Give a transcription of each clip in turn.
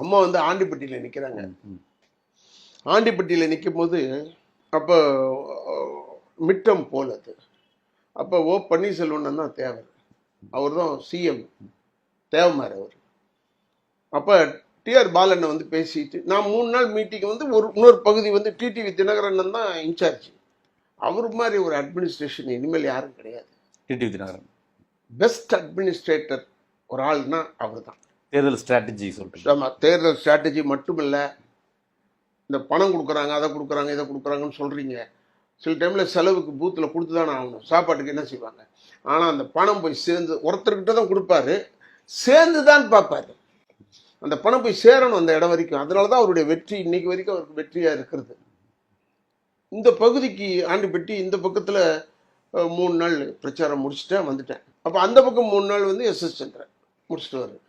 அம்மா வந்து ஆண்டிப்பட்டியில் நிற்கிறாங்க. ஆண்டிப்பட்டியில் நிற்கும் போது அப்போ மிட்டம் போல் அது அப்போ ஓ பன்னீர்செல்வன் தான் தேவர். அவர் தான் சிஎம் தேவமார் அவர். அப்போ டிஆர் பாலனை வந்து பேசிட்டு நான் மூணு நாள் மீட்டிங் வந்து ஒரு இன்னொரு பகுதி வந்து டிடிவி தினகரன் தான் இன்சார்ஜ். அவர் மாதிரி ஒரு அட்மினிஸ்ட்ரேஷன் இனிமேல் யாரும் கிடையாது. டிடிவி தினகரன். பெஸ்ட் அட்மினிஸ்ட்ரேட்டர் ஒரு ஆள்னா அவர் தான் தேர்தல் ஸ்ட்ராட்டஜி சொல்லிட்டு ஆமாம் தேர்தல் ஸ்ட்ராட்டஜி மட்டும் இல்லை இந்த பணம் கொடுக்குறாங்க அதை கொடுக்குறாங்க இதை கொடுக்குறாங்கன்னு சொல்கிறீங்க சில டைமில் செலவுக்கு பூத்தில் கொடுத்து தானே ஆகணும். சாப்பாட்டுக்கு என்ன செய்வாங்க? ஆனால் அந்த பணம் போய் சேர்ந்து ஒருத்தர்கிட்ட தான் கொடுப்பாரு சேர்ந்து தான் பார்ப்பாரு. அந்த பணம் போய் சேரணும் அந்த இடம் வரைக்கும். அதனால தான் அவருடைய வெற்றி இன்னைக்கு வரைக்கும் அவருக்கு வெற்றியாக இருக்கிறது. இந்த பகுதிக்கு ஆண்டிப்பட்டி இந்த பக்கத்தில் மூணு நாள் பிரச்சாரம் முடிச்சுட்டேன் வந்துட்டேன். அப்போ அந்த பக்கம் மூணு நாள் வந்து எஸ்எஸ் சந்திரன் முடிச்சுட்டு வர்றேன்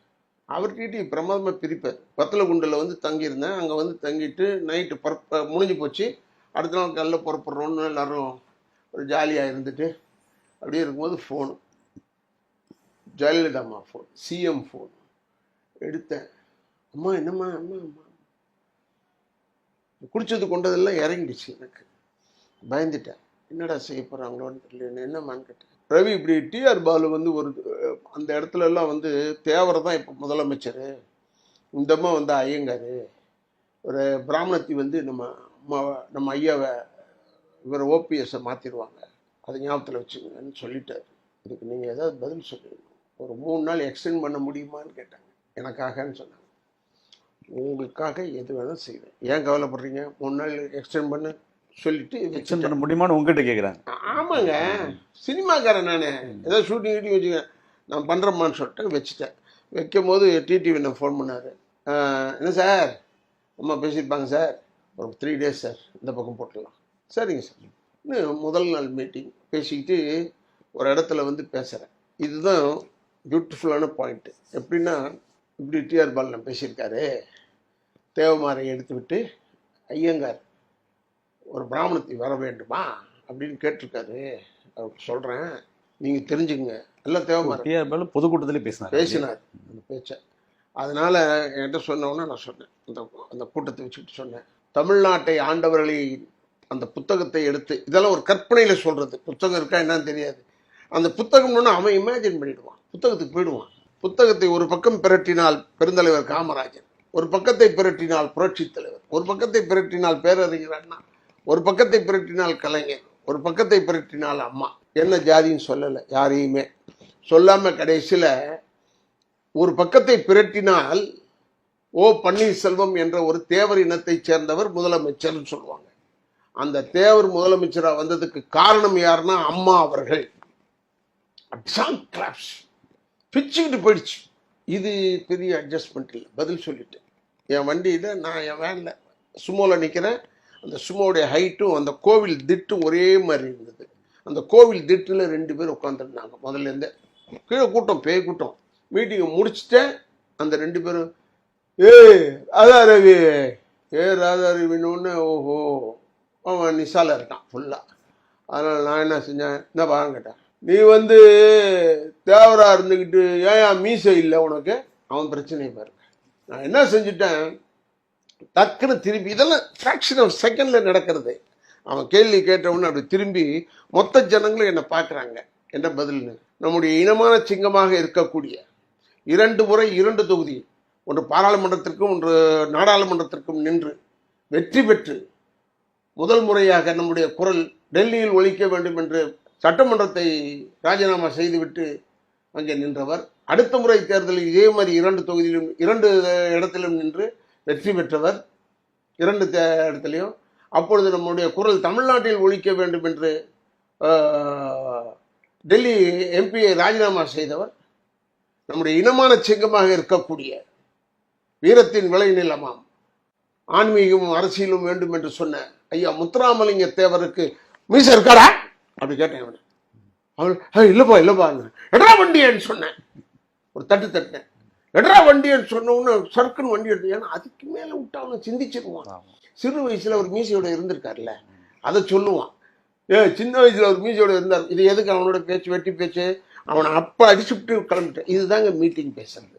அவர்கிட்ட பிரமாதமாக பிரமாதமாக பிரிப்பார் வத்தலகுண்டில் வந்து தங்கியிருந்தேன். அங்கே வந்து தங்கிட்டு நைட்டு பரப்ப முடிஞ்சு போச்சு. அடுத்த நாள் காலைல புறப்படுறோன்னு எல்லாரும் ஒரு ஜாலியாக இருந்துட்டு அப்படியே இருக்கும்போது ஃபோனு ஜெயலலிதா அம்மா ஃபோன் சிஎம் ஃபோன் எடுத்தேன். அம்மா என்னம்மா அம்மா அம்மா? குடிச்சது கொண்டதெல்லாம் இறங்கிடுச்சு எனக்கு. பயந்துட்டேன். என்னடா செய்ய போகிறாங்களோன்னு தெரியல என்னம்மான்னு கேட்டேன். ரவி இப்படி டிஆர் பாலு வந்து ஒரு அந்த இடத்துல எல்லாம் வந்து தேவரை தான் இப்போ முதலமைச்சர். இந்தம்மா வந்து ஐயங்கார். ஒரு பிராமணத்தி வந்து நம்ம அம்மாவை நம்ம ஐயாவை இவர் ஓபிஎஸ்ஸை மாற்றிடுவாங்க அதை ஞாபகத்தில் வச்சுக்கோங்கன்னு சொல்லிட்டார். இதுக்கு நீங்கள் ஏதாவது பதில் சொல்லணும் ஒரு மூணு நாள் எக்ஸ்டெண்ட் பண்ண முடியுமான்னு கேட்டாங்க. எனக்காகன்னு சொன்னாங்க. உங்களுக்காக எது வேணாலும் செய்வேன். ஏன் கவலைப்படுறீங்க? மூணு நாள் எக்ஸ்டெண்ட் பண்ண. சொல்லிட்டு எக்ஸ்டெண்ட் பண்ண முடியுமான்னு உங்ககிட்ட கேட்குறாங்க ஆமாங்க. சினிமாக்காரன் நான். ஏதோ ஷூட்டிங் கீட்டிங் வச்சுக்கேன் நான் பண்ணுறேம்மான்னு சொல்லிட்டு வச்சுட்டேன். வைக்கும் போது டிடிவி நான் ஃபோன் பண்ணார். என்ன சார்? அம்மா பேசியிருப்பாங்க சார். ஒரு த்ரீ டேஸ் சார். இந்த பக்கம் போட்டுடலாம் சரிங்க சார். இன்னும் முதல் நாள் மீட்டிங் பேசிக்கிட்டு ஒரு இடத்துல வந்து பேசுகிறேன் இதுதான் பியூட்டிஃபுல்லான பாயிண்ட்டு எப்படின்னா இப்படி டிஆர் பாலன் பேசியிருக்காரு. தேவமாரை எடுத்து விட்டு ஐயங்கார் ஒரு பிராமணத்தை வர வேண்டுமா அப்படின்னு கேட்டிருக்காரு. அவருக்கு சொல்கிறேன் நீங்கள் தெரிஞ்சுங்க எல்லாம் பாலு பொதுக்கூட்டத்திலே பேசினார். பேசினார். அந்த பேச்சை. அதனால் என்கிட்ட சொன்னோன்னே நான் சொன்னேன். அந்த அந்த கூட்டத்தை வச்சுக்கிட்டு சொன்னேன். தமிழ்நாட்டை ஆண்டவர்களை அந்த புத்தகத்தை எடுத்து இதெல்லாம் ஒரு கற்பனையில் சொல்கிறது புத்தகம் இருக்கா என்னன்னு தெரியாது. அந்த புத்தகம்னு அவன் இமேஜின் பண்ணிடுவான். புத்தகத்துக்கு போயிடுவான். புத்தகத்தை ஒரு பக்கம் பிரட்டினால் பெருந்தலைவர் காமராஜர் ஒரு பக்கத்தை பிரட்டினால் புரட்சித் தலைவர் ஒரு பக்கத்தை பிரட்டினால் பேரறிஞர் அண்ணா. ஒரு பக்கத்தை பிரட்டினால் கலைஞர் ஒரு பக்கத்தை பிரட்டினால் அம்மா. என்ன ஜாதின்னு சொல்லலை யாரையுமே. சொல்லாமல் கடைசியில் ஒரு பக்கத்தை பிரட்டினால் ஓ பன்னீர்செல்வம் என்ற ஒரு தேவர் இனத்தைச் சேர்ந்தவர் முதலமைச்சர்னு சொல்லுவாங்க. அந்த தேவர் முதலமைச்சராக வந்ததுக்கு காரணம் யாருன்னா அம்மா அவர்கள். அட்சாங் பிச்சுக்கிட்டு போயிடுச்சு. இது பெரிய அட்ஜஸ்ட்மெண்ட் இல்லை. பதில் சொல்லிட்டேன். என் வண்டியில் நான் என் வேனில் சுமோவில் நிற்கிறேன் அந்த சுமோவுடைய ஹைட்டும் அந்த கோவில் திட்டும் ஒரே மாதிரி இருந்தது. அந்த கோவில் திட்டில் ரெண்டு பேர் உட்காந்துருந்தாங்க முதல்ல இருந்தே கீழே கூட்டம் பேய் கூட்டம். மீட்டிங்கை முடிச்சுட்டேன். அந்த ரெண்டு பேரும் ஏ ராதா ரவி ஏ ராதா ரவின்னு ஓஹோ அவன் நிசால இருக்கான் ஃபுல்லாக அதனால் நான் என்ன செஞ்சேன்? என்ன பாகம் கேட்டேன். நீ வந்து தேவராக இருந்துக்கிட்டு ஏன் மீசை இல்லை உனக்கு? அவன் பிரச்சனையை பாருங்க நான் என்ன செஞ்சுட்டேன்? டக்குன்னு திரும்பி இதெல்லாம் ஃப்ராக்ஷன் ஆஃப் செகண்டில் நடக்கிறது. அவன் கேள்வி கேட்டவுடனே அப்படி திரும்பி மொத்த ஜனங்களும் என்னை பார்க்குறாங்க. என்ன பதில்னு? நம்முடைய இனமான சிங்கமாக இருக்கக்கூடிய இரண்டு முறை இரண்டு தொகுதி ஒன்று பாராளுமன்றத்திற்கும் ஒன்று நாடாளுமன்றத்திற்கும் நின்று வெற்றி பெற்று முதல் முறையாக நம்முடைய குரல் டெல்லியில் ஒழிக்க வேண்டும் என்று சட்டமன்றத்தை ராஜினாமா செய்துவிட்டு அங்கே நின்றவர். அடுத்த முறை தேர்தலில் இதே மாதிரி இரண்டு தொகுதியிலும் இரண்டு இடத்திலும் நின்று வெற்றி பெற்றவர். இரண்டு தே- இடத்துலையும். அப்பொழுது நம்முடைய குரல் தமிழ்நாட்டில் ஒழிக்க வேண்டும் என்று டெல்லி எம்பியை ராஜினாமா செய்தவர். நம்முடைய இனமான சிங்கமாக இருக்கக்கூடிய வீரத்தின் விளை நிலமாம். ஆன்மீகமும் அரசியலும் வேண்டும் என்று சொன்ன ஐயா முத்துராமலிங்க தேவருக்கு மீச இருக்காரா அப்படி கேட்டேன் அவன் அவள் இல்லைப்பா இல்லைப்பா. இல்லப்பா வண்டியன்னு சொன்னேன். ஒரு தட்டு தட்டினேன். எடரா வண்டியன்னு சொன்ன உடனே சர்க்குன்னு வண்டி எடுத்து ஏன்னா அதுக்கு மேலே விட்டு அவனை சிந்திச்சிருவான். சிறு வயசுல ஒரு மீசையோட இருந்திருக்காருல்ல அதை சொல்லுவான். ஏ சின்ன வயசுல ஒரு மீசையோட இருந்தார். இது எதுக்கு அவனோட பேச்சு வெட்டி பேச்சு? அவனை அப்ப அடிச்சுட்டு கிளம்பிட்டேன். இதுதாங்க மீட்டிங் பேசுறது.